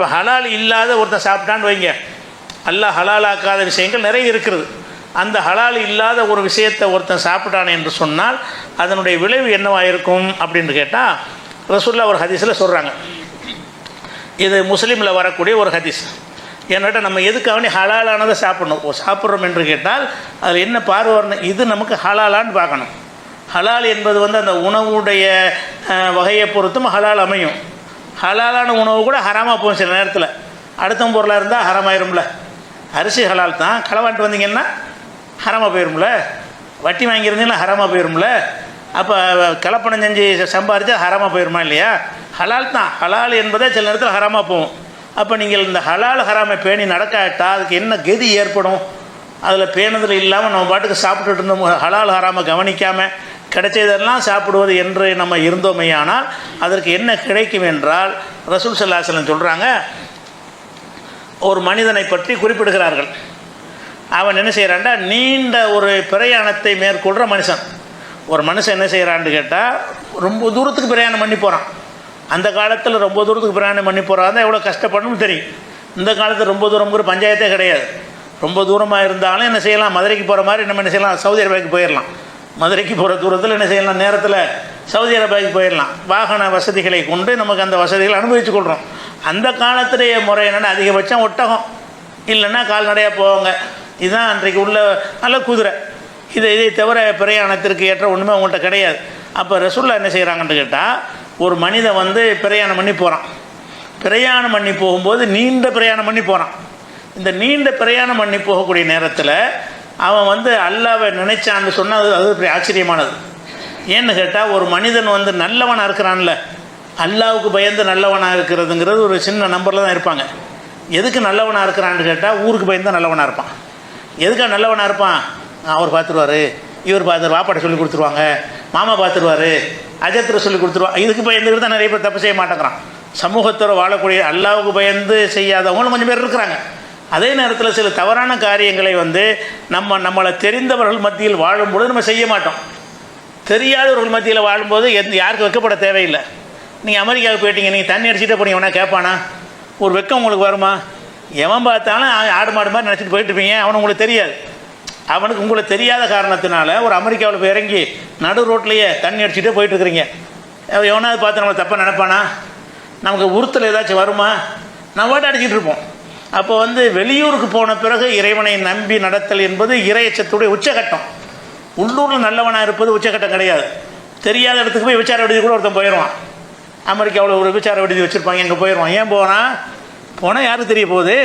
இப்போ ஹலால் இல்லாத ஒருத்தன் சாப்பிட்டான்னு வைங்க. அல்லாஹ் ஹலாலாக்காத விஷயங்கள் நிறைய இருக்கிறது அந்த ஹலால் இல்லாத ஒரு விஷயத்தை ஒருத்தன் சாப்பிட்டான் என்று சொன்னால் அதனுடைய விளைவு என்னவாக இருக்கும் அப்படின்னு கேட்டால் ரசூல்லா ஒரு ஹதீஸில் சொல்கிறாங்க இது முஸ்லீமில் வரக்கூடிய ஒரு ஹதீஸ். என்கிட்ட நம்ம எதுக்காகனே ஹலாலானதை சாப்பிடணும்? சாப்பிட்றோம் என்று கேட்டால் அதில் என்ன பார்வை வரணும்? இது நமக்கு ஹலாலான்னு பார்க்கணும். ஹலால் என்பது வந்து அந்த உணவுடைய வகையை பொறுத்தும் ஹலால் அமையும். ஹலாலான உணவு கூட ஹராமாக போகும் சில நேரத்தில். அடுத்த பொருளாக இருந்தால் ஹராமாயிரும்ல. அரிசி ஹலால் தான். களவாண்டு வந்தீங்கன்னா ஹராமாக போயிரும்ல. வட்டி வாங்கியிருந்தீங்கன்னா ஹராமாக போயிரும்ல. அப்போ கலப்பணம் செஞ்சு சம்பாரித்தா ஹராமாக போயிருமா இல்லையா? ஹலால் தான். ஹலால் என்பதே சில நேரத்தில் ஹராமாக போகும். அப்போ நீங்கள் இந்த ஹலால் ஹராமை பேணி நடக்காட்டா அதுக்கு என்ன கதி ஏற்படும்? அதில் பேணதில் இல்லாமல் நம்ம பாட்டுக்கு சாப்பிட்டுட்டு இருந்தோம். ஹலால் ஹராமை கவனிக்காமல் கிடைச்சதெல்லாம் சாப்பிடுவது என்று நம்ம இருந்தோமையானால் அதற்கு என்ன கிடைக்கும் என்றால் ரசூல் சல்லாஹலம் சொல்கிறாங்க ஒரு மனிதனை பற்றி குறிப்பிடுகிறார்கள். அவன் என்ன செய்கிறான்டா நீண்ட ஒரு பிரயாணத்தை மேற்கொள்கிற மனுஷன். ஒரு மனுஷன் என்ன செய்கிறான்னு கேட்டால் ரொம்ப தூரத்துக்கு பிரயாணம் பண்ணி போகிறான் அந்த காலத்தில் ரொம்ப தூரத்துக்கு பிரயாணம் பண்ணி போகிறான் எவ்வளோ கஷ்டப்படணும்னு தெரியும். இந்த காலத்தில் ரொம்ப தூரம்ங்கிற பஞ்சாயத்தே கிடையாது. ரொம்ப தூரமாக இருந்தாலும் என்ன செய்யலாம் மதுரைக்கு போகிற மாதிரி நம்ம என்ன செய்யலாம் சவுதி அரேபியாவுக்கு போயிடலாம். மதுரைக்கு போகிற தூரத்தில் என்ன செய்யலாம்? நேரத்தில் சவுதி அரேபியாவுக்கு போயிடலாம். வாகன வசதிகளை கொண்டு நமக்கு அந்த வசதிகளை அனுபவித்து கொள்கிறோம் அந்த காலத்துடைய முறை என்னென்னா அதிகபட்சம் ஒட்டகம். இல்லைன்னா கால்நடையாக போவாங்க. இதுதான் அன்றைக்கு உள்ள நல்ல குதிரை. இதை இதை தவிர பிரயாணத்திற்கு ஏற்ற ஒன்றுமே அவங்கள்ட்ட கிடையாது. அப்போ ரசுல்லா என்ன செய்கிறாங்கன்னு கேட்டால் ஒரு மனிதன் வந்து பிரயாணம் பண்ணி போகிறான் பிரயாணம் பண்ணி போகும்போது நீண்ட பிரயாணம் பண்ணி போகிறான் இந்த நீண்ட பிரயாணம் பண்ணி போகக்கூடிய நேரத்தில் அவன் வந்து அல்லாவை நினைச்சான்னு சொன்னால் அது பெரிய ஆச்சரியமானது. ஏன்னு கேட்டால் ஒரு மனிதன் வந்து நல்லவனாக இருக்கிறான்ல அல்லாவுக்கு பயந்து நல்லவனாக இருக்கிறதுங்கிறது ஒரு சின்ன நம்பரில் தான் இருப்பாங்க. எதுக்கு நல்லவனாக இருக்கிறான்னு கேட்டால் ஊருக்கு பயந்து நல்லவனாக இருப்பான். எதுக்காக நல்லவனாக இருப்பான்? அவர் பார்த்துருவாரு இவர் பார்த்துரு வாப்பாட்ட சொல்லி கொடுத்துருவாங்க மாமா பார்த்துருவாரு அஜத்தில் சொல்லி கொடுத்துருவாங்க இதுக்கு பயந்துக்கிட்டு தான் நிறைய பேர் தப்பு செய்ய மாட்டேங்கிறான். சமூகத்தோட வாழக்கூடிய அல்லாவுக்கு பயந்து செய்யாதவங்களும் கொஞ்சம் பேர் இருக்கிறாங்க. அதே நேரத்தில் சில தவறான காரியங்களை வந்து நம்ம நம்மளை தெரிந்தவர்கள் மத்தியில் வாழும்பொழுது நம்ம செய்ய மாட்டோம். தெரியாதவர்கள் மத்தியில் வாழும்போது எந்த யாருக்கு வெக்கப்பட தேவையில்லை. நீங்கள் அமெரிக்காவுக்கு போயிட்டீங்க நீங்கள் தண்ணி அடிச்சுட்டே போனீங்க வேணா கேட்பானா ஒரு வெக்கம் உங்களுக்கு வருமா? எவன் பார்த்தாலும் ஆடு மாடு மாதிரி நினச்சிட்டு போயிட்டு இருப்பீங்க அவனுக்கு உங்களுக்கு தெரியாது. அவனுக்கு உங்களை தெரியாத காரணத்தினால ஒரு அமெரிக்காவில் போய் இறங்கி நடு ரோட்லேயே தண்ணி அடிச்சுட்டே போயிட்டு இருக்கிறீங்க. எவனாவது பார்த்து நம்மளை தப்பாக நினைப்பானா? நமக்கு உறுத்தல் ஏதாச்சும் வருமா? நம்ம வாட்டை அடிச்சிட்டு இருப்போம். அப்போ வந்து வெளியூருக்கு போன பிறகு இறைவனை நம்பி நடத்தல் என்பது இறையச்சத்துடைய உச்சகட்டம். உள்ளூரில் நல்லவனாக இருப்பது உச்சகட்டம் கிடையாது. தெரியாத இடத்துக்கு போய் விசார விடுதி கூட ஒருத்தன் போயிடுவான். அமெரிக்காவில் ஒரு விசார விடுதி வச்சுருப்பாங்க எங்கே போயிடுவான். ஏன் போனால் போனால் யாருக்கு தெரிய போகுது?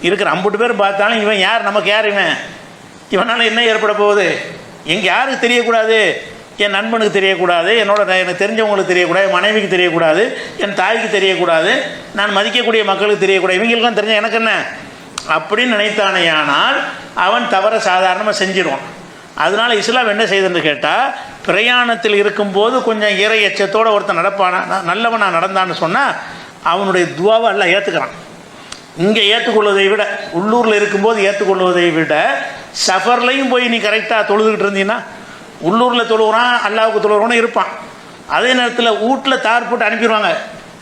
இருக்கிற ஐம்பது பேர் பார்த்தாலும் இவன் யார்? நமக்கு யார் இவன்? இவனால் என்ன ஏற்பட போகுது? எங்கே யாருக்கு தெரியக்கூடாது? என் நண்பனுக்கு தெரியக்கூடாது என்னோட எனக்கு தெரிஞ்சவங்களுக்கு தெரியக்கூடாது என் மனைவிக்கு தெரியக்கூடாது என் தாய்க்கு தெரியக்கூடாது நான் மதிக்கக்கூடிய மக்களுக்கு தெரியக்கூடாது. இவங்களுக்கெல்லாம் தெரிஞ்ச எனக்கு என்ன? அப்படின்னு நினைத்தானேயானால் அவன் தவற சாதாரணமாக செஞ்சிருவான் அதனால் இஸ்லாம் என்ன செய்தன்னு கேட்டால் பிரயாணத்தில் இருக்கும்போது கொஞ்சம் இறை எச்சத்தோடு ஒருத்தன் நடப்பானா? நல்லவன் நான் நடந்தான்னு சொன்னால் அவனுடைய துவாவை எல்லாம் ஏற்றுக்கிறான் இங்கே ஏற்றுக்கொள்வதை விட உள்ளூரில் இருக்கும்போது ஏற்றுக்கொள்வதை விட சஃபர்லையும் போய் நீ கரெக்டாக தொழுதுகிட்டு இருந்தீங்கன்னா உள்ளூரில் தொழுகிறான் அல்லாவுக்கு தொழுகிறவனும் இருப்பான். அதே நேரத்தில் வீட்டில் தார் போட்டு அனுப்பிடுவாங்க.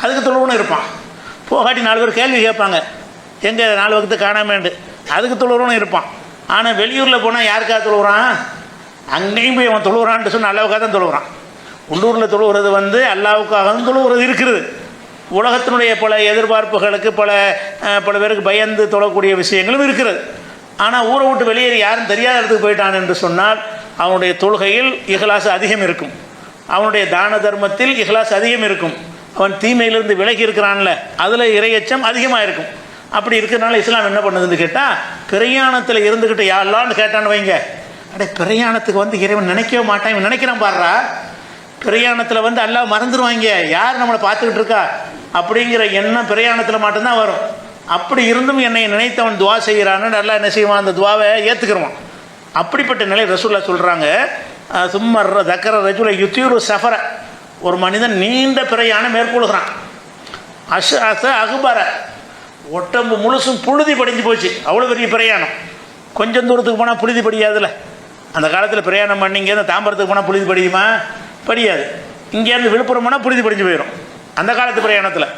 அதுக்கு தொழுவனும் இருப்பான். போகாட்டி நாலு பேர் கேள்வி கேட்பாங்க. எங்கே நாலு வகுத்து காணாமேண்டு. அதுக்கு தொழுகிறவனும் இருப்பான். ஆனால் வெளியூரில் போனால் யாருக்காக தொழுகிறான் அங்கேயும் போய் அவன் தொழுகிறான்ட்டு சொன்ன அல்லாவுக்காக தான் தொழுகிறான் உள்ளூரில் தொழுகிறது வந்து அல்லாவுக்காக தான் தொழுகிறது இருக்கிறது. உலகத்தினுடைய பல எதிர்பார்ப்புகளுக்கு பல பல பேருக்கு பயந்து தொழக்கூடிய விஷயங்களும் இருக்கிறது. ஆனால் ஊரை விட்டு வெளியேறி யாரும் தெரியாத இடத்துக்கு போயிட்டான் என்று சொன்னால் அவனுடைய தொழுகையில் இகலாசு அதிகம் இருக்கும். அவனுடைய தான தர்மத்தில் இகலாசு அதிகம் இருக்கும். அவன் தீமையிலிருந்து விலகி இருக்கிறான்ல அதில் இரையச்சம் அதிகமாக இருக்கும். அப்படி இருக்கிறனால இஸ்லாம் என்ன பண்ணுதுன்னு கேட்டால் பிரயாணத்தில் இருந்துக்கிட்டு யாரெல்லாம்னு கேட்டான்னு வைங்க. அடே பிரயாணத்துக்கு வந்து இறைவன் நினைக்கவே மாட்டான் இவன் நினைக்கிறான் பாடுறா பிரயாணத்தில் வந்து எல்லாம் மறந்துடுவாங்க யார் நம்மளை பார்த்துக்கிட்டு இருக்கா? அப்படிங்கிற எண்ணம் பிரயாணத்தில் மட்டும்தான் வரும். அப்படி இருந்தும் என்னை நினைத்தவன் துவா செய்கிறான்னு நல்லா என்ன செய்வான்? அந்த துவாவை ஏற்றுக்கிறவான் அப்படிப்பட்ட நிலை ரசூல்லா சொல்கிறாங்க சும்மா தக்கர ரஜுல யுத்தியூர் சஃபர. ஒரு மனிதன் நீண்ட பிரயாணம் மேற்கொள்கிறான். அஷ அச அகுபர. ஒட்டம்பு முழுசும் புழுதி படிஞ்சு போச்சு. அவ்வளோ பெரிய பிரயாணம். கொஞ்சம் தூரத்துக்கு போனால் புழுதி படியாதுல்ல. அந்த காலத்தில் பிரயாணம் பண்ணி இங்கேருந்து தாம்பரத்துக்கு போனால் புழுதி படியுமா? படியாது. இங்கேருந்து விழுப்புரம் போனால் புழுதி படிஞ்சு போயிடும் அந்த காலத்து பிரயாணத்தில்.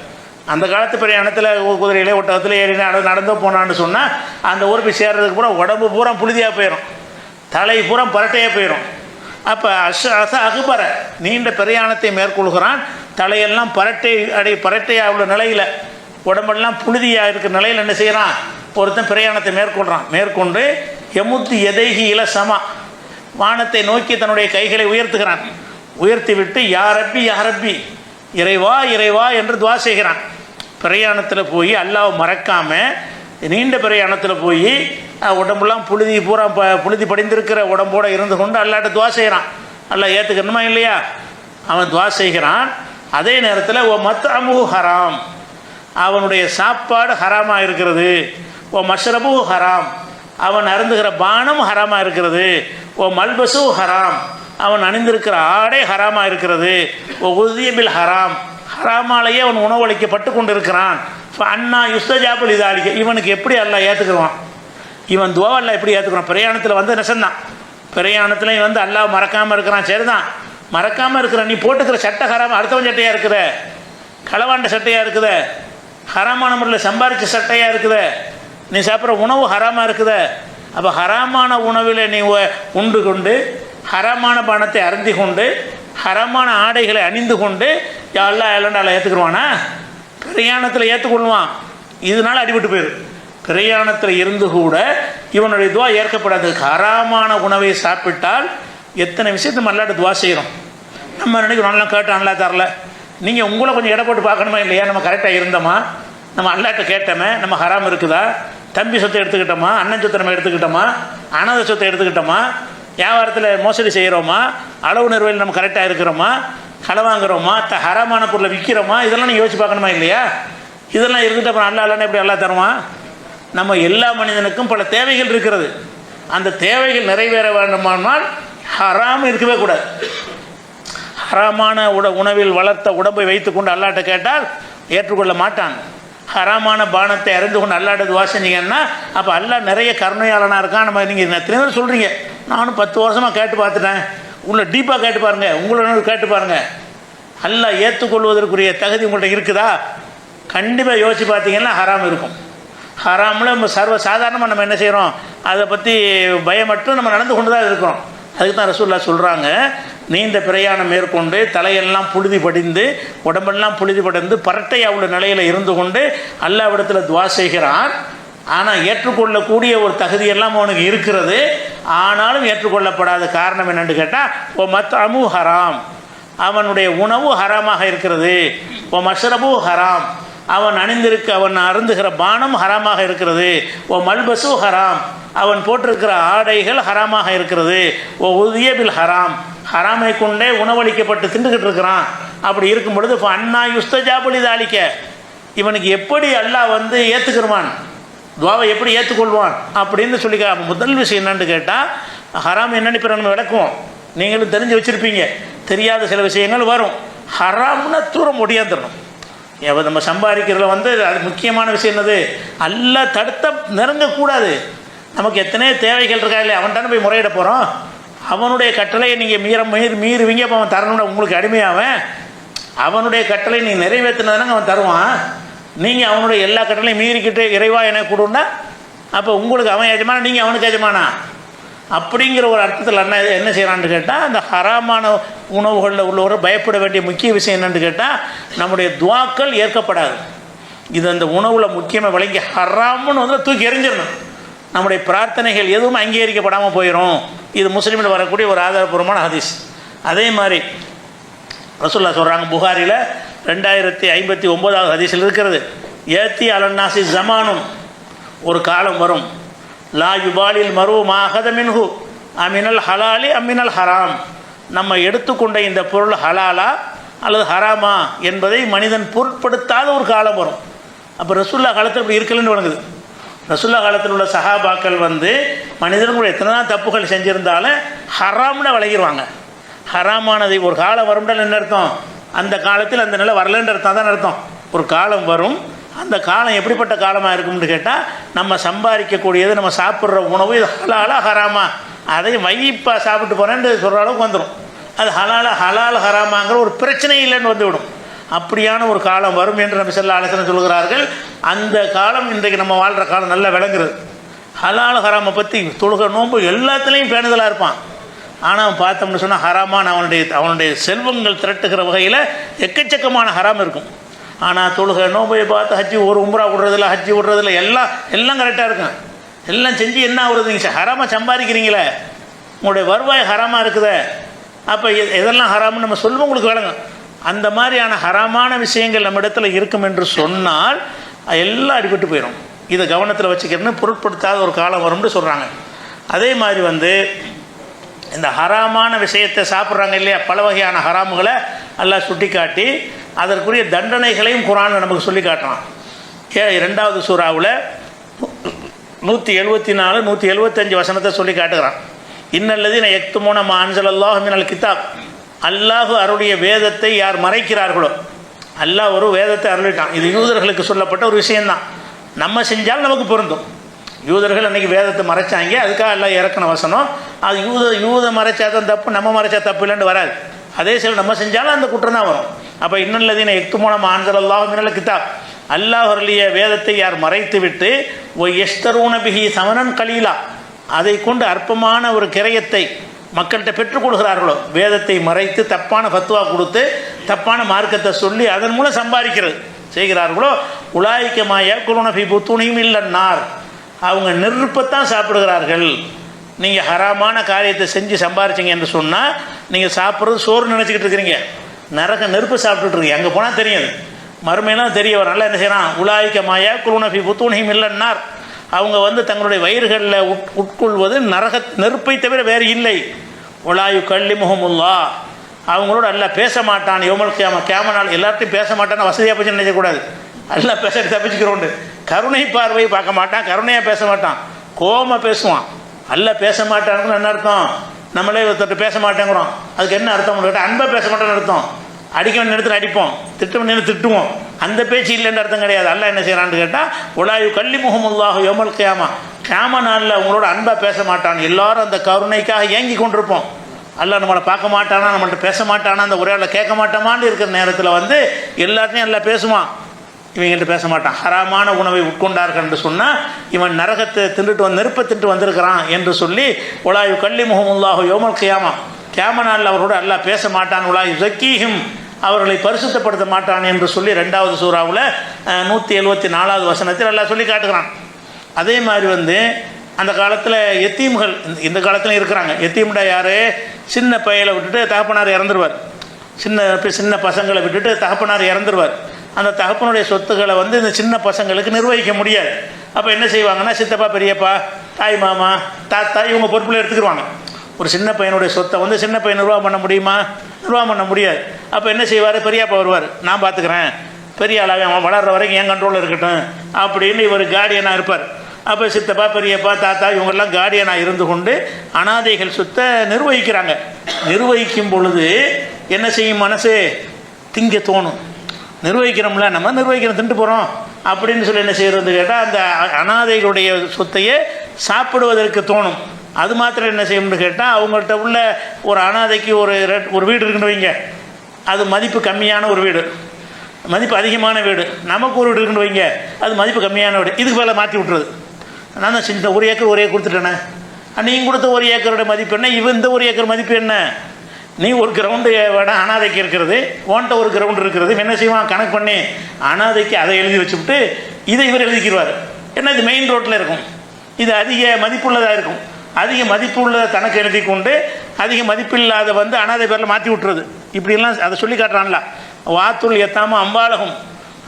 அந்த காலத்து பிரயாணத்தில் குதிரையிலே ஒட்டகத்தில் ஏறி நடந்தோ போனான்னு சொன்னால் அந்த ஊருக்கு சேர்றதுக்கு பூரா உடம்பு பூரா புழுதியாக போயிடும் தலை பூரா பரட்டையாக போயிடும் அப்போ அஷ அச அகுபர நீண்ட பிரயாணத்தை மேற்கொள்கிறான். தலையெல்லாம் பரட்டை அடை பரட்டையாக உள்ள நிலையில் உடம்பெல்லாம் புழுதியாக இருக்கிற நிலையில் என்ன செய்கிறான் ஒருத்தன் பிரயாணத்தை மேற்கொள்கிறான் மேற்கொண்டு எமுத்து எதைகி இல சமா. வானத்தை நோக்கி தன்னுடைய கைகளை உயர்த்துகிறான். உயர்த்தி விட்டு யாரப்பி யாரப்பி இறைவா இறைவா என்று துவா செய்கிறான். பிரயாணத்தில் போய் அல்லாவை மறக்காமல் நீண்ட பிரயாணத்தில் போய் உடம்புலாம் புழுதி பூரா ப புழுதி படிந்திருக்கிற உடம்போடு இருந்து கொண்டு அல்லாட்ட துவா செய்கிறான் அல்ல ஏற்றுக்கணுமா இல்லையா? அவன் துவா செய்கிறான். அதே நேரத்தில் ஓ மத் அமுகு ஹராம். அவனுடைய சாப்பாடு ஹராமாக இருக்கிறது. ஓ மஷ்ரபு ஹராம். அவன் அருந்துகிற பானம் ஹராமாக இருக்கிறது. ஓ மல்பசு ஹராம். அவன் அணிந்திருக்கிற ஆடை ஹராமாக இருக்கிறது. ஓ உதயபில் ஹராம். ஹராமாலேயே அவன் உணவளிக்கப்பட்டு கொண்டிருக்கிறான். இப்போ அண்ணா யுஸ்தஜாபுல் இதாளிக்க இவனுக்கு எப்படி அல்ல ஏற்றுக்குருவான் இவன் துவா எப்படி ஏற்றுக்குறான் பிரயாணத்தில் வந்து நெசந்தான். பிரயாணத்தில் இவன் வந்து அல்லாஹ் மறக்காமல் இருக்கிறான். சரிதான். மறக்காமல் இருக்கிற நீ போட்டுக்கிற சட்டை ஹராம அடுத்தவன் சட்டையாக இருக்கிற களவாண்ட சட்டையாக இருக்குத? ஹராமான முறையில் சம்பாரித்த சட்டையாக இருக்குத? நீ சாப்பிட்ற உணவு ஹராமாக இருக்குத? அப்போ ஹராமான உணவில் நீ உண்டு கொண்டு ஹராமான பணத்தை அருந்தி கொண்டு ஹரமான ஆடைகளை அணிந்து கொண்டு எல்லாம் ஏழண்டால ஏற்றுக்குருவானா பிரயாணத்தில் ஏற்றுக்கொள்வான் இதனால் அடிபட்டு போயிடும் பிரயாணத்தில் இருந்து கூட இவனுடைய துவா ஏற்கப்படாது. ஹராமான உணவை சாப்பிட்டால் எத்தனை விஷயத்தை நம்ம துவா செய்கிறோம் நம்ம நினைக்கிறோம் நல்லா கேட்டோம் நல்லா தரல. நீங்கள் உங்களை கொஞ்சம் இடப்பட்டு போட்டு பார்க்கணுமா இல்லையா? நம்ம கரெக்டாக இருந்தோமா? நம்ம அல்லாட்ட கேட்டோமே நம்ம ஹராம் இருக்குதா? தம்பி சொத்தை எடுத்துக்கிட்டோமா? அண்ணன் சொத்தை நம்ம எடுத்துக்கிட்டோமா? அனாதை சொத்தை எடுத்துக்கிட்டோமா? வியாபாரத்தில் மோசடி செய்கிறோமா அளவு நிறுவனம் நம்ம கரெக்டாக இருக்கிறோமா? களை வாங்குகிறோமா த ஹராமான பொருளை விற்கிறோமா இதெல்லாம் நீங்கள் யோசிச்சு பார்க்கணுமா இல்லையா? இதெல்லாம் இருந்துட்டு அப்புறம் அல்லா இல்லைன்னா எப்படி அல்லா தருவான்? நம்ம எல்லா மனிதனுக்கும் பல தேவைகள் இருக்கிறது. அந்த தேவைகள் நிறைவேற வேண்டுமானால் ஹராம் இருக்கவே கூடாது. ஹராமான உட உணவில் வளர்த்த உடம்பை வைத்துக்கொண்டு அல்லாட்ட கேட்டால் ஏற்றுக்கொள்ள மாட்டான் ஹராமான பானத்தை அறிந்து கொண்டு அல்லாட்ட துவா செஞ்சீங்கன்னா அப்போ அல்லா நிறைய கருணையாளனாக இருக்கான். நம்ம நீங்கள் எத்தனை பேர் சொல்கிறீங்க நானும் பத்து வருஷமாக கேட்டு பார்த்துட்டேன். உங்களை டீப்பாக கேட்டு பாருங்கள் உங்களோட கேட்டு பாருங்கள் அல்லா ஏற்றுக்கொள்வதற்குரிய தகுதி உங்கள்கிட்ட இருக்குதா? கண்டிப்பாக யோசிச்சு பார்த்தீங்கன்னா ஹராம் இருக்கும். ஹராமில் நம்ம சர்வ சாதாரணமாக நம்ம என்ன செய்கிறோம் அதை பற்றி பயமற்று நம்ம நடந்து கொண்டு தான் இருக்கிறோம் அதுக்கு தான் ரசூல்லா சொல்கிறாங்க நீண்ட பிரயாணம் மேற்கொண்டு தலையெல்லாம் புழுதி படிந்து உடம்பெல்லாம் புழுதி படிந்து பரட்டை அவ்வளோ நிலையில் இருந்து கொண்டு அல்லாவிடத்தில் துவா செய்கிறான். ஆனால் ஏற்றுக்கொள்ளக்கூடிய ஒரு தகுதியெல்லாம் அவனுக்கு இருக்கிறது. ஆனாலும் ஏற்றுக்கொள்ளப்படாத காரணம் என்னென்னு கேட்டால் ஓ மத் அமு ஹராம். அவனுடைய உணவு ஹராமாக இருக்கிறது. ஓ மஷ்ரபு ஹராம். அவன் அணிந்திருக்க அவன் அருந்துகிற பானம் ஹராமாக இருக்கிறது. ஓ மல்பசு ஹராம். அவன் போட்டிருக்கிற ஆடைகள் ஹராமாக இருக்கிறது. ஓ உதியபில் ஹராம். ஹராமை கொண்டே உணவளிக்கப்பட்டு திண்டுக்கிட்டு இருக்கிறான். அப்படி இருக்கும் பொழுது இப்போ அண்ணா யுஸ்தஜாபுலி தாளிக்க இவனுக்கு எப்படி அல்லாஹ் வந்து ஏற்றுக்கிறவான் துவாவை எப்படி ஏற்றுக்கொள்வான் அப்படின்னு சொல்லி முதல் விஷயம் என்னன்னு கேட்டால் ஹராம் என்னன்னு பிற நம்ம விளக்குவோம். நீங்களும் தெரிஞ்சு வச்சுருப்பீங்க. தெரியாத சில விஷயங்கள் வரும். ஹராம்னா தூரம் ஒடியாந்துடணும். நம்ம சம்பாதிக்கிறதுல வந்து அது முக்கியமான விஷயம் என்னது? அல்ல தடுத்த நெருங்கக்கூடாது. நமக்கு எத்தனையோ தேவைகள் இருக்கா இல்லையா? அவன் தானே போய் முறையிட போகிறோம் அவனுடைய கட்டளையை நீங்கள் மீற மீறி மீறுவீங்க அப்போ அவன் தரணும்னு உங்களுக்கு அடிமையாவன் அவனுடைய கட்டளை நீங்கள் நிறைவேற்றினதானங்க அவன் தருவான். நீங்கள் அவனுடைய எல்லா கட்டளையும் மீறிக்கிட்டு இறைவா என கொடுன்னா அப்போ உங்களுக்கு அவன் எஜமானா நீங்கள் அவனுக்கு எஜமானா? அப்படிங்கிற ஒரு அர்த்தத்தில் என்ன என்ன செய்கிறான்னு கேட்டால் அந்த ஹராமான உணவுகளில் உள்ளவரை பயப்பட வேண்டிய முக்கிய விஷயம் என்னென்னு கேட்டால் நம்முடைய துவாக்கள் ஏற்கப்படாது. இது அந்த உணவில் முக்கியமாக விளங்கி ஹராம்னு வந்து தூக்கி எறிஞ்சிடணும். நம்முடைய பிரார்த்தனைகள் எதுவும் அங்கீகரிக்கப்படாமல் போயிடும் இது முஸ்லீமில் வரக்கூடிய ஒரு ஆதாரபூர்வமான ஹதீஸ். அதே மாதிரி ரசூல்லா சொல்கிறாங்க புகாரில் ரெண்டாயிரத்தி ஐம்பத்தி ஒம்போதாவது ஹதீஸில் இருக்கிறது ஏத்தி அலன்னாசி ஜமானும். ஒரு காலம் வரும். லா யுபாலில் மரு மாஹத மின்ஹு. அமினல் ஹலாலி அம்மினல் ஹராம். நம்ம எடுத்துக்கொண்ட இந்த பொருள் ஹலாலா அல்லது ஹராமா என்பதை மனிதன் பொருட்படுத்தாத ஒரு காலம் வரும். அப்போ ரசுல்லா காலத்தில் இப்படி இருக்கலன்னு வழங்குது ரசுல்லா காலத்தில் உள்ள சஹாபாக்கள் வந்து மனிதனுடைய எத்தனை தான் தப்புகள் செஞ்சுருந்தாலும் ஹராம்னு விளையிடுவாங்க ஹராமானதை ஒரு காலம் வரும்னால் என்ன அர்த்தம்? அந்த காலத்தில் அந்த நிலை வரலன்ற அர்த்தம் தான் அர்த்தம். ஒரு காலம் வரும் அந்த காலம் எப்படிப்பட்ட காலமாக இருக்கும்னு கேட்டால் நம்ம சம்பாதிக்கக்கூடியது நம்ம சாப்பிட்ற உணவு இது ஹலாலா ஹராமா. அதையும் மையப்பா சாப்பிட்டு போகிறேன்னு சொல்கிற அளவுக்கு வந்துடும் அது ஹலால ஹலால் ஹராமாங்கிற ஒரு பிரச்சனை இல்லைன்னு வந்துவிடும். அப்படியான ஒரு காலம் வரும் என்று நம்ம செல்ல அலைஹி சொல்கிறார்கள் அந்த காலம் இன்றைக்கு நம்ம வாழ்கிற காலம் நல்லா விளங்குறது. ஹலால் ஹராமை பற்றி தொழுக நோன்பு எல்லாத்துலேயும் பேணுதலாக இருப்பான். ஆனால் பார்த்தோம்னு சொன்னால் ஹராமான அவனுடைய அவனுடைய செல்வங்கள் திரட்டுகிற வகையில் எக்கச்சக்கமான ஹராம் இருக்கும். ஆனால் தொழுகை நோம்பையை பார்த்து ஹஜ்ஜி ஒரு உம்ரா விடுறதில்ல ஹஜ்ஜி விடுறதில்ல எல்லாம் எல்லாம் கரெக்டாக இருக்கும். எல்லாம் செஞ்சு என்ன ஆகுறது? நீங்கள் ஹராமாக சம்பாதிக்கிறீங்களே? உங்களுடைய வருவாய் ஹராமாக இருக்குதே? அப்போ எ- எதெல்லாம் ஹராம்னு நம்ம சொல்லுவோம் உங்களுக்கு விளங்கும். அந்த மாதிரியான ஹராமான விஷயங்கள் நம்ம இடத்துல இருக்கும் என்று சொன்னால் எல்லாம் அடிபட்டு போயிடும் இதை கவனத்தில் வச்சுக்கிறேன்னு பொருட்படுத்தாத ஒரு காலம் வரும்னு சொல்கிறாங்க அதே மாதிரி வந்து இந்த ஹராமான விஷயத்தை சாப்பிட்றாங்க இல்லையா? பல வகையான ஹராமுகளை எல்லாம் சுட்டி காட்டி அதற்குரிய தண்டனைகளையும் குரான் நமக்கு சொல்லி காட்டுறான். ஏ ரெண்டாவது சூறாவில் நூற்றி எழுபத்தி நாலு நூற்றி எழுபத்தஞ்சு வசனத்தை சொல்லி காட்டுகிறான். இன்னல்லது நான் எக்துமோன மான்சலல்லாஹ் மினல் கிதாப். அல்லாஹ் அருடைய வேதத்தை யார் மறைக்கிறார்களோ அல்லாஹ் ஒரு வேதத்தை அருளிட்டான். இது யூதர்களுக்கு சொல்லப்பட்ட ஒரு விஷயம்தான். நம்ம செஞ்சால் நமக்கு பொருந்தும். யூதர்கள் அன்றைக்கி வேதத்தை மறைச்சாங்க. அதுக்காக எல்லாம் இறக்கின வசனம். அது யூத யூத மறைச்சா தான் தப்பு நம்ம மறைச்சா தப்பு இல்லைன்னு வராது. அதே சில நம்ம செஞ்சாலும் அந்த குற்றம் தான் வரும். அப்போ இன்னல்லதீன எக்துமோனம் அல்லாஹ் மின்னல கிதாப். அல்லாஹ் வரலிய வேதத்தை யார் மறைத்து விட்டு ஓ எஸ்தரூன பிஹி சமணன் கலீலா. அதை கொண்டு அற்பமான ஒரு கிரயத்தை மக்கள்கிட்ட பெற்றுக்கொடுக்கிறார்களோ வேதத்தை மறைத்து தப்பான ஃபத்துவா கொடுத்து தப்பான மார்க்கத்தை சொல்லி அதன் மூலம் சம்பாதிக்கிறது. செய்கிறார்களோ? உலாய்க்கமாய குருணபி புத்துணியும் இல்லைன்னார் அவங்க நெருப்பத்தான் சாப்பிடுகிறார்கள். நீங்கள் ஹராமான காரியத்தை செஞ்சு சம்பாரிச்சிங்க என்று சொன்னால் நீங்கள் சாப்பிட்றது சோறு நினச்சிக்கிட்டு இருக்கிறீங்க. நரக நெருப்பு சாப்பிட்டுட்டு இருக்கீங்க. அங்கே போனால் தெரியாது. மறுமையெல்லாம் தெரிய வரும். நல்லா என்ன செய்யறான்? உலாய்க்க மாயா குருணபி புத்துணையும் இல்லைன்னார். அவங்க வந்து தங்களுடைய வயிறுகளில் உட் உட்கொள்வது நரக நெருப்பை தவிர வேறு இல்லை. உலாயு கள்ளி முகமுல்லா அவங்களோட எல்லாம் பேச மாட்டான். யோமல் கேம கேமனால் நாள். எல்லார்ட்டையும் பேச மாட்டான்னு வசதியாக போச்சு நினைக்கக்கூடாது. எல்லாம் பேச தப்பிச்சுக்கிறோண்டு. கருணை பார்வையை பார்க்க மாட்டான் கருணையாக பேச மாட்டான். கோமா பேசுவான். அல்ல பேச மாட்டான்னு என்ன அர்த்தம்? நம்மளே ஒருத்தர் பேச மாட்டேங்கிறோம். அதுக்கு என்ன அர்த்தம்? கேட்டால் அன்பை பேச மாட்டேன்னு அர்த்தம். அடிக்க வேண்டிய நேரத்தில் அடிப்போம். திட்ட வேண்டிய திட்டுவோம். அந்த பேச்சு இல்லைன்னு அர்த்தம் கிடையாது. அல்ல என்ன செய்கிறான்னு கேட்டால் உலாயு கள்ளி முகமுல்லாக யோமல் கேமா கேம நாளில் உங்களோட அன்பாக பேச மாட்டான். எல்லாரும் அந்த கருணைக்காக ஏங்கி கொண்டிருப்போம். அல்ல நம்மளை பார்க்க மாட்டானா? நம்மள்ட்ட பேச மாட்டானா? அந்த உரையாடல கேட்க மாட்டோமான்னு இருக்கிற நேரத்தில் வந்து எல்லாத்தையும் எல்லாம் பேசுவான். இவங்கிட்ட பேச மாட்டான். ஹராமான உணவை உட்கொண்டார்கள் என்று சொன்னால் இவன் நரகத்தை தின்றுட்டு வந்து நெருப்பை தின்ட்டு வந்திருக்கிறான் என்று சொல்லி உலாயு கள்ளி முகமுல்லாஹு யோமல் கியாமா கேம நாளில் அவரோடு அல்லாஹ் பேச மாட்டான். உலாயு ஜக்கீஹிம் அவர்களை பரிசுத்தப்படுத்த மாட்டான் என்று சொல்லி ரெண்டாவது சூறாவில் நூற்றி எழுபத்தி நாலாவது வசனத்தில் எல்லாம் சொல்லி காட்டுகிறான். அதே மாதிரி வந்து அந்த காலத்தில் எத்தீம்கள் இந்த- இந்த காலத்துலையும் இருக்கிறாங்க. எத்தீம்டா யார்? சின்ன பையலை விட்டுட்டு தகப்பனார் இறந்துருவார். சின்ன சின்ன பசங்களை விட்டுட்டு தகப்பனார் இறந்துருவார். அந்த தகப்பனுடைய சொத்துக்களை வந்து இந்த சின்ன பசங்களுக்கு நிர்வகிக்க முடியாது. அப்போ என்ன செய்வாங்கன்னா சித்தப்பா பெரியப்பா தாய் மாமா தாத்தா இவங்க பொறுப்பில் எடுத்துக்கிடுவாங்க ஒரு சின்ன பையனுடைய சொத்தை வந்து சின்ன பையன் நிர்வாகம் பண்ண முடியுமா? நிர்வாகம் பண்ண முடியாது. அப்போ என்ன செய்வார்? பெரியாப்பா வருவார். நான் பார்த்துக்கிறேன் பெரிய ஆளாக அவன் வளர்ற வரைக்கும் என் கண்ட்ரோலில் இருக்கட்டும் அப்படின்னு இவர் கார்டியனாக இருப்பார். அப்போ சித்தப்பா பெரியப்பா தாத்தா இவங்கெல்லாம் கார்டியனாக இருந்து கொண்டு அனாதைகள் சொத்தை நிர்வகிக்கிறாங்க. நிர்வகிக்கும் பொழுது என்ன செய்யும் மனசு? திங்க தோணும். நிர்வகிக்கிறோம்ல நம்ம நிர்வகிக்கிறோம் திண்டு போகிறோம் அப்படின்னு சொல்லி என்ன செய்கிறது கேட்டால் அந்த அனாதைகளுடைய சொத்தையே சாப்பிடுவதற்கு தோணும். அது மாத்திரம் என்ன செய்யணும்னு கேட்டால் அவங்கள்ட்ட உள்ள ஒரு அனாதைக்கு ஒரு ரெட் ஒரு வீடு இருக்குன்னு வைங்க. அது மதிப்பு கம்மியான ஒரு வீடு. மதிப்பு அதிகமான வீடு. நமக்கு ஒரு வீடு இருக்குன்னு வைங்க. அது மதிப்பு கம்மியான வீடு. இதுக்கு மேலே மாற்றி விட்டுறது. நான் தான் சின்ன ஒரு ஏக்கர் ஒரு ஏக்கர் கொடுத்துட்டேனே. நீங்கள் கொடுத்த ஒரு ஏக்கரோட மதிப்பு என்ன? இவன் இந்த ஒரு ஏக்கர் மதிப்பு என்ன? நீ ஒரு கிரவுண்டு விட அனாதைக்கு இருக்கிறது ஓன்ட்ட ஒரு கிரவுண்டு இருக்கிறது என்ன செய்வான் கணக்கு பண்ணி அனாதைக்கு அதை எழுதி வச்சுவிட்டு இதை இவர் எழுதிக்கிடுவார் ஏன்னா இது மெயின் ரோட்டில் இருக்கும். இது அதிக மதிப்புள்ளதாக இருக்கும். அதிக மதிப்புள்ளதை தனக்கு எழுதி கொண்டு அதிக மதிப்பில்லாத வந்து அனாதை பேரில் மாற்றி விட்டுறது. இப்படிலாம் அதை சொல்லி காட்டுறான்ல. வாத்துள் எத்தாமல் அம்பாலகம்.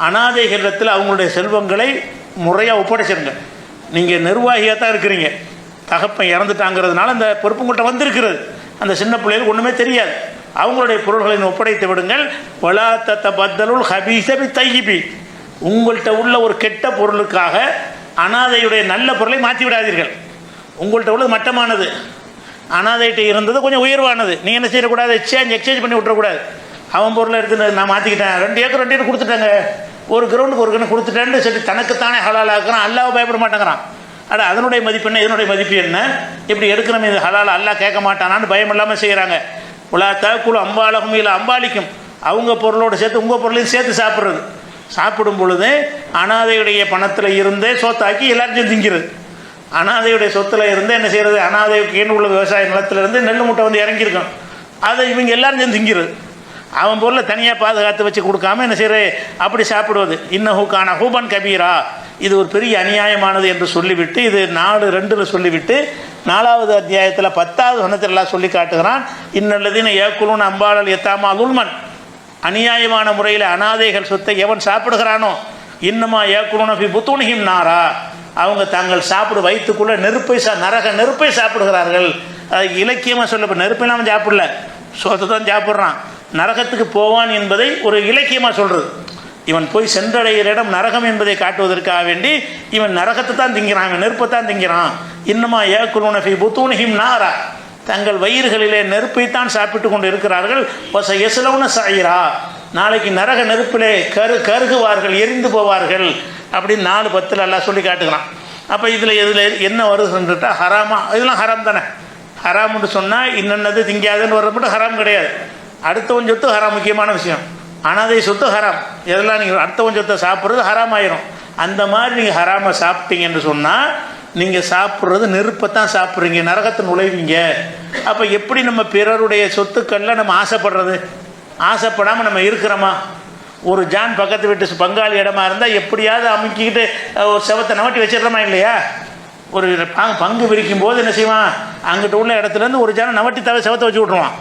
அனாதைகளிடத்தில் அவங்களுடைய செல்வங்களை முறையாக ஒப்படைச்சிருங்க. நீங்கள் நிர்வாகியாக தான் இருக்கிறீங்க. தகப்பன் இறந்துட்டாங்கிறதுனால அந்த பொறுப்புங்கள்கிட்ட வந்திருக்கிறது. அந்த சின்ன பிள்ளைகளுக்கு ஒன்றுமே தெரியாது. அவங்களுடைய பொருள்களை ஒப்படைத்து விடுங்கள். வலா தத்த பத்தலுள் ஹபீசபி தையிபி உங்கள்கிட்ட உள்ள ஒரு கெட்ட பொருளுக்காக அனாதையுடைய நல்ல பொருளை மாற்றி விடாதீர்கள். உங்கள்கிட்ட உள்ளது மட்டமானது. அனாதைகிட்ட இருந்தது கொஞ்சம் உயர்வானது. நீங்கள் என்ன செய்யக்கூடாது? எக்ஸ்சேஞ்ச் எக்ஸ்சேஞ்ச் பண்ணி விட்டுறக்கூடாது. அவன் பொருளை எடுத்து நான் மாற்றிக்கிட்டேன் ரெண்டு ஏக்கர் ரெண்டு ஏக்கர் கொடுத்துட்டாங்க. ஒரு கிரவுண்டுக்கு ஒரு கிரௌண்ட் கொடுத்துட்டேன்னு சொல்லி தனக்குத்தானே ஹலாலாக்குறான் அல்லாவை பயப்பட மாட்டேங்கிறான். அட அதனுடைய மதிப்பு என்ன? இதனுடைய மதிப்பு என்ன? இப்படி எடுக்கிறோம் இது ஹலால் அல்லா கேட்க மாட்டானான்னு பயம் இல்லாமல் செய்கிறாங்க உலா தகுழு அம்பாலகும் இல்லை அம்பாலிக்கும் அவங்க பொருளோடு சேர்த்து உங்கள் பொருளையும் சேர்த்து சாப்பிட்றது. சாப்பிடும் பொழுது அனாதையுடைய பணத்தில் இருந்தே சோத்தாக்கி எல்லாத்தையும் திங்கிறது. அனாதையுடைய சொத்தில் இருந்து என்ன செய்கிறது அனாதைக்கு உள்ள விவசாய நிலத்திலிருந்து நெல் மூட்டை வந்து இறங்கியிருக்கும் அதை இவங்க எல்லாரும் சேர்ந்து திங்கிறது. அவன் பொருளை தனியாக பாதுகாத்து வச்சு கொடுக்காம என்ன செய்கிற அப்படி சாப்பிடுவது. இன்னஹூக்கான ஹூபன் கபீரா. இது ஒரு பெரிய அநியாயமானது என்று சொல்லிவிட்டு இது நாலு ரெண்டில் சொல்லிவிட்டு நாலாவது அத்தியாயத்தில் பத்தாவது வனத்திலெல்லாம் சொல்லி காட்டுகிறான் இன்னல்லதின ஏக்குழுன்னு அம்பாளல் எத்தாமா துல்மன். அநியாயமான முறையில் அனாதைகள் சொத்தை எவன் சாப்பிடுகிறானோ? இன்னுமா ஏக்குழுன அபி புத்துணிகிம் நாரா. அவங்க தாங்கள் சாப்பிடு வயிற்றுக்குள்ளே நெருப்பை சா நரக நெருப்பை சாப்பிடுகிறார்கள். அது இலக்கியமாக சொல்ல நெருப்பை நாம் சாப்பிடல. சோத்தை தான் சாப்பிட்றான். நரகத்துக்கு போவான் என்பதை ஒரு இலக்கியமாக சொல்கிறது இவன் போய் சென்றடைகிற இடம் நரகம் என்பதை காட்டுவதற்காக வேண்டி இவன் நரகத்தை தான் திங்கிறான் இவன் நெருப்பை தான் திங்கிறான். இன்னுமா ஏக்குலுனஃபி புத்தூனிஹிம் நாரா. தங்கள் வயிறுகளிலே நெருப்பைத்தான் சாப்பிட்டு கொண்டு இருக்கிறார்கள் ஒச எசலவுன சாயிரா. நாளைக்கு நரக நெருப்பிலே கரு கருகுவார்கள் எரிந்து போவார்கள். அப்படின்னு நாலு பத்தில் எல்லாம் சொல்லி காட்டுகிறான். அப்போ இதில் இதில் என்ன வருதுன்னுட்டா ஹராமா. இதெல்லாம் ஹராம் தானே. ஹராம்னு சொன்னால் இன்னென்னது திங்காதுன்னு வர்றது மட்டும் ஹராம் கிடையாது. அடுத்தவன் சொத்து ஹராம் முக்கியமான விஷயம். அனாதை சொத்து ஹராம். எதெல்லாம் நீங்கள் அடுத்தவன் சொத்தை சாப்பிட்றது ஹராம் ஆயிரும் அந்த மாதிரி நீங்கள் ஹராமை சாப்பிட்டீங்கன்னு சொன்னால் நீங்கள் சாப்பிட்றது நெருப்பைத்தான் சாப்பிட்றீங்க நரகத்தை நுழைவீங்க. அப்போ எப்படி நம்ம பிறருடைய சொத்துக்களில் நம்ம ஆசைப்படுறது? ஆசைப்படாமல் நம்ம இருக்கிறோமா? ஒரு ஜான் பக்கத்து வீட்டு பங்காளி இடமா இருந்தால் எப்படியாவது அமுக்கிக்கிட்டு ஒரு செவத்தை நவட்டி வச்சிடுறோமா இல்லையா? ஒரு பங்கு பங்கு விரிக்கும் போது என்ன செய்வான்? அங்கிட்ட உள்ள இடத்துலேருந்து ஒரு ஜானை நவட்டி தவிர செவத்தை வச்சு விட்ருவான்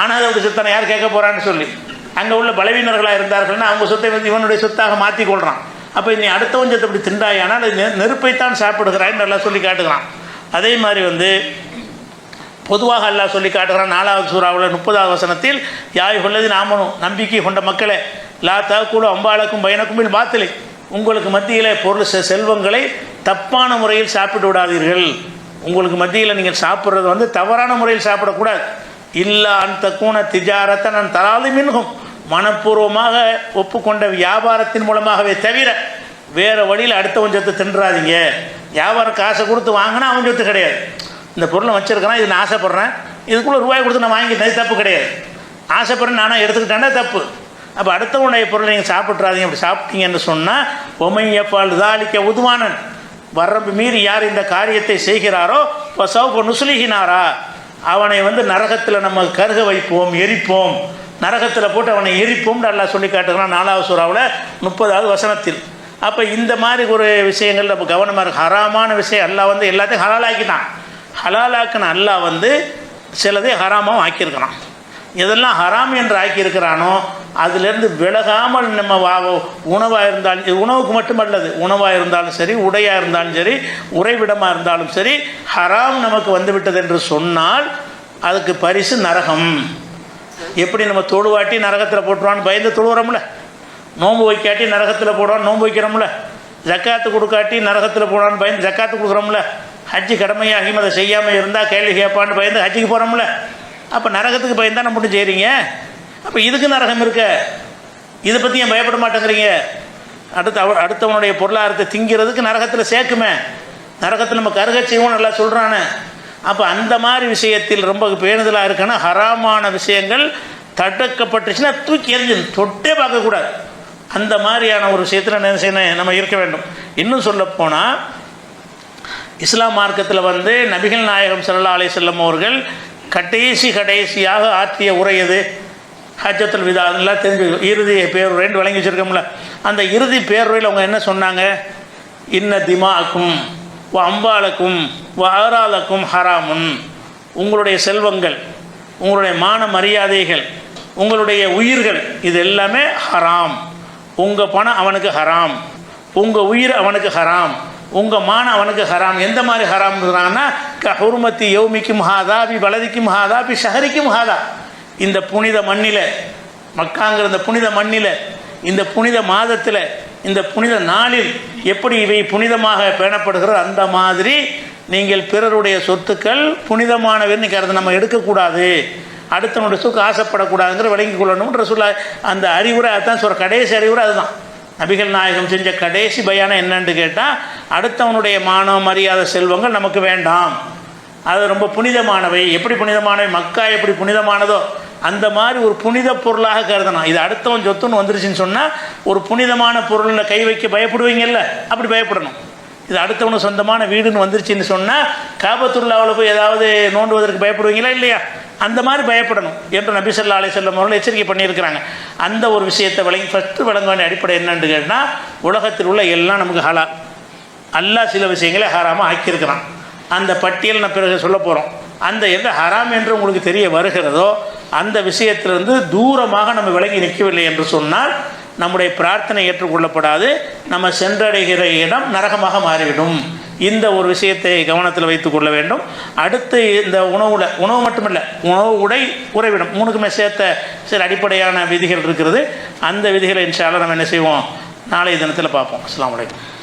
ஆனால் அதை சித்தனை யார் கேட்க போகிறான்னு சொல்லி. அங்கே உள்ள பலவீனர்களாக இருந்தார்கள்னா அவங்க சொத்தை வந்து இவனுடைய சொத்தாக மாற்றி கொள்கிறான் அப்போ நீ அடுத்தவன் சொத்தை இப்படி திண்டாயானால் அது நெ- நெருப்பைத்தான் சாப்பிடுகிறான்னு நல்லா சொல்லி காட்டுகிறான். அதே மாதிரி வந்து பொதுவாக அல்லாஹ் சொல்லி காட்டுகிறான் நாலாவது சூறாவில் முப்பதாவது வசனத்தில் யாய் கொள்ளது நாமனும் நம்பிக்கை கொண்ட மக்களே லா கூட அம்பாளுக்கும் பயனுக்கும் பாத்திலை. உங்களுக்கு மத்தியில் பொருள் செ- செல்வங்களை தப்பான முறையில் சாப்பிட்டு விடாதீர்கள். உங்களுக்கு மத்தியில் நீங்கள் சாப்பிட்றது வந்து தவறான முறையில் சாப்பிடக்கூடாது. இல்லா அந்த கூண திஜாரத்தை நான் தராது மின்கும் மனப்பூர்வமாக ஒப்புக்கொண்ட வியாபாரத்தின் மூலமாகவே தவிர வேறு வழியில் அடுத்தவன் சொத்து தின்றாதீங்க. வியாபாரம் காசை கொடுத்து வாங்கினா அவன் சொத்து கிடையாது. இந்த பொருளை வச்சுருக்கிறான் இது நான் ஆசைப்பட்றேன். இதுக்குள்ளே ரூபாய் கொடுத்து நான் வாங்கிட்டேன் தப்பு கிடையாது. ஆசைப்படுறேன் நானும் எடுத்துக்கிட்டேன்னா தப்பு. அப்போ அடுத்தவனுடைய பொருளை நீங்கள் சாப்பிட்றாதீங்க அப்படி சாப்பிட்டீங்கன்னு சொன்னால் ஒமையப்பால் தாளிக்க உதுவானன். வரம்பு மீறி யார் இந்த காரியத்தை செய்கிறாரோ இப்போ சவுப்ப நுசுலிகினாரா. அவனை வந்து நரகத்தில் நம்ம கருக வைப்போம் எரிப்போம். நரகத்தில் போட்டு அவனை எரிப்போம்னு நல்லா சொல்லி காட்டுகிறான் நாலாவது சூறாவில் முப்பதாவது வசனத்தில். அப்போ இந்த மாதிரி ஒரு விஷயங்கள் நம்ம கவனமாக இருக்கும் ஹராமான விஷயம் அல்லா வந்து எல்லாத்தையும் ஹலாலாக்கிட்டான். ஹலாலாக்கின அல்லாஹ் வந்து சிலதை ஹராமாவும் ஆக்கியிருக்கிறான். எதெல்லாம் ஹராம் என்று ஆக்கியிருக்கிறானோ அதிலிருந்து விலகாமல் நம்ம வா உணவாக இருந்தாலும் உணவுக்கு மட்டுமல்லது உணவாக இருந்தாலும் சரி உடையாக இருந்தாலும் சரி உறைவிடமாக இருந்தாலும் சரி ஹராம் நமக்கு வந்துவிட்டது என்று சொன்னால் அதுக்கு பரிசு நரகம். எப்படி நம்ம தொழுவாட்டி நரகத்தில் போட்டுருவான்னு பயந்து தொழுகிறோம்ல நோன்பு வைக்காட்டி நரகத்தில் போடுவான் நோன்பு வைக்கிறோம்ல? ஜக்காத்து கொடுக்காட்டி நரகத்தில் போடுவான்னு பயந்து ஜக்காத்து கொடுக்குறோம்ல? ஹஜ்ஜு கடமையாகியும் அதை செய்யாமல் இருந்தால் கேள்வி கேட்பான்னு பயந்து ஹஜ்ஜுக்கு போகிறோம்ல அப்போ நரகத்துக்கு பயந்தானே மட்டும் செய்கிறீங்க அப்போ இதுக்கு நரகம் இருக்க? இதை பற்றி ஏன் பயப்பட மாட்டேங்கிறீங்க? அடுத்து அவ அடுத்தவனுடைய பொருளாதாரத்தை திங்கிறதுக்கு நரகத்தில் சேர்க்குமே. நரகத்தில் நம்ம கருக செய்வோம் நல்லா சொல்கிறானே அப்போ அந்த மாதிரி விஷயத்தில் ரொம்ப பேணுதலாக இருக்குன்னா ஹராமான விஷயங்கள் தடுக்கப்பட்டுச்சுன்னா தூக்கி எறிஞ்சு தொட்டே பார்க்கக்கூடாது அந்த மாதிரியான ஒரு விஷயத்தில் என்ன செய்யணும்? நம்ம இருக்க வேண்டும். இன்னும் சொல்லப்போனால் இஸ்லாம் மார்க்கத்தில் வந்து நபிகள் நாயகம் சல்லா அலி செல்லம் அவர்கள் கடைசி கடைசியாக ஆற்றிய உரை எது? ஹஜ்ஜத்துல் விதா. அதெல்லாம் தெரிஞ்சு இறுதி பேருரைன்னு வழங்கி வச்சுருக்கோம்ல. அந்த இறுதி பேருரையில் அவங்க என்ன சொன்னாங்க? இன்ன திமாக்கும் வ அம்பாலக்கும் வ ஆராலக்கும் ஹராமுன். உங்களுடைய செல்வங்கள் உங்களுடைய மான மரியாதைகள் உங்களுடைய உயிர்கள் இது எல்லாமே ஹராம். உங்கள் பணம் அவனுக்கு ஹராம். உங்கள் உயிர் அவனுக்கு ஹராம். உங்கள் மான அவனுக்கு ஹராம். எந்த மாதிரி ஹராம்ங்கிறாங்கன்னா க ஹுர்மத்தி யௌமிக்கும் ஹாதா பி பலதிக்கும் ஹாதா பி ஷஹரிக்கும் ஹாதா. இந்த புனித மண்ணில் மக்காங்கிற இந்த புனித மண்ணில் இந்த புனித மாதத்தில் இந்த புனித நாளில் எப்படி இவை புனிதமாக பேணப்படுகிறோ அந்த மாதிரி நீங்கள் பிறருடைய சொத்துக்கள் புனிதமானவர்னு கருது நம்ம எடுக்கக்கூடாது. அடுத்தவனுடைய சொத்து ஆசைப்படக்கூடாதுங்கிற விளங்கிக் கொள்ளணும்ன்ற சொல்ல அந்த அறிவுரை அதுதான் சொல்கிற கடைசி அறிவுரை அதுதான். நபிகள் நாயகம் செஞ்ச கடைசி பயானம் என்னன்னு கேட்டால் அடுத்தவனுடைய மானம் மரியாதை செல்வங்கள் நமக்கு வேண்டாம். அது ரொம்ப புனிதமானவை. எப்படி புனிதமானவை? மக்கா எப்படி புனிதமானதோ அந்த மாதிரி ஒரு புனித பொருளாக கருதணும். இது அடுத்தவன் சொத்துன்னு வந்துருச்சுன்னு சொன்னால் ஒரு புனிதமான பொருளில் கை வைக்க பயப்படுவீங்கல்ல? அப்படி பயப்படணும். இது அடுத்தவனு சொந்தமான வீடுன்னு வந்துருச்சுன்னு சொன்னால் காபத்துள்ளாவில் போய் ஏதாவது நோண்டுவதற்கு பயப்படுவீங்களா இல்லையா? அந்த மாதிரி பயப்படணும் என்று நபிசல்லா ஸல்லல்லாஹு செல்லம் அவர்கள் எச்சரிக்கை பண்ணியிருக்கிறாங்க. அந்த ஒரு விஷயத்தை விளங்கி ஃபஸ்ட்டு விளங்க வேண்டிய அடிப்படை என்னன்னு கேட்டால் உலகத்தில் உள்ள எல்லாம் நமக்கு ஹலா அல்லாஹ் சில விஷயங்களை ஹராமாக ஆக்கியிருக்கிறான். அந்த பட்டியல் நான் பிறகு சொல்ல போகிறோம் அந்த எந்த ஹராம் என்று உங்களுக்கு தெரிய வருகிறதோ அந்த விஷயத்திலிருந்து தூரமாக நம்ம விலகி நிற்கவில்லை என்று சொன்னால் நம்முடைய பிரார்த்தனை ஏற்றுக்கொள்ளப்படாது. நம்ம சென்றடைகிற இடம் நரகமாக மாறிவிடும். இந்த ஒரு விஷயத்தை கவனத்தில் வைத்து கொள்ள வேண்டும். அடுத்து இந்த உணவுல உணவு மட்டுமல்ல உணவு உடை உறைவிடம். மூணுக்குமே சேர்த்த சில அடிப்படையான விதிகள் இருக்கிறது. அந்த விதிகளை இன்ஷால்லாம் நம்ம என்ன செய்வோம்? நாளைய தினத்தில் பார்ப்போம். அஸ்லாம் வலைக்கம்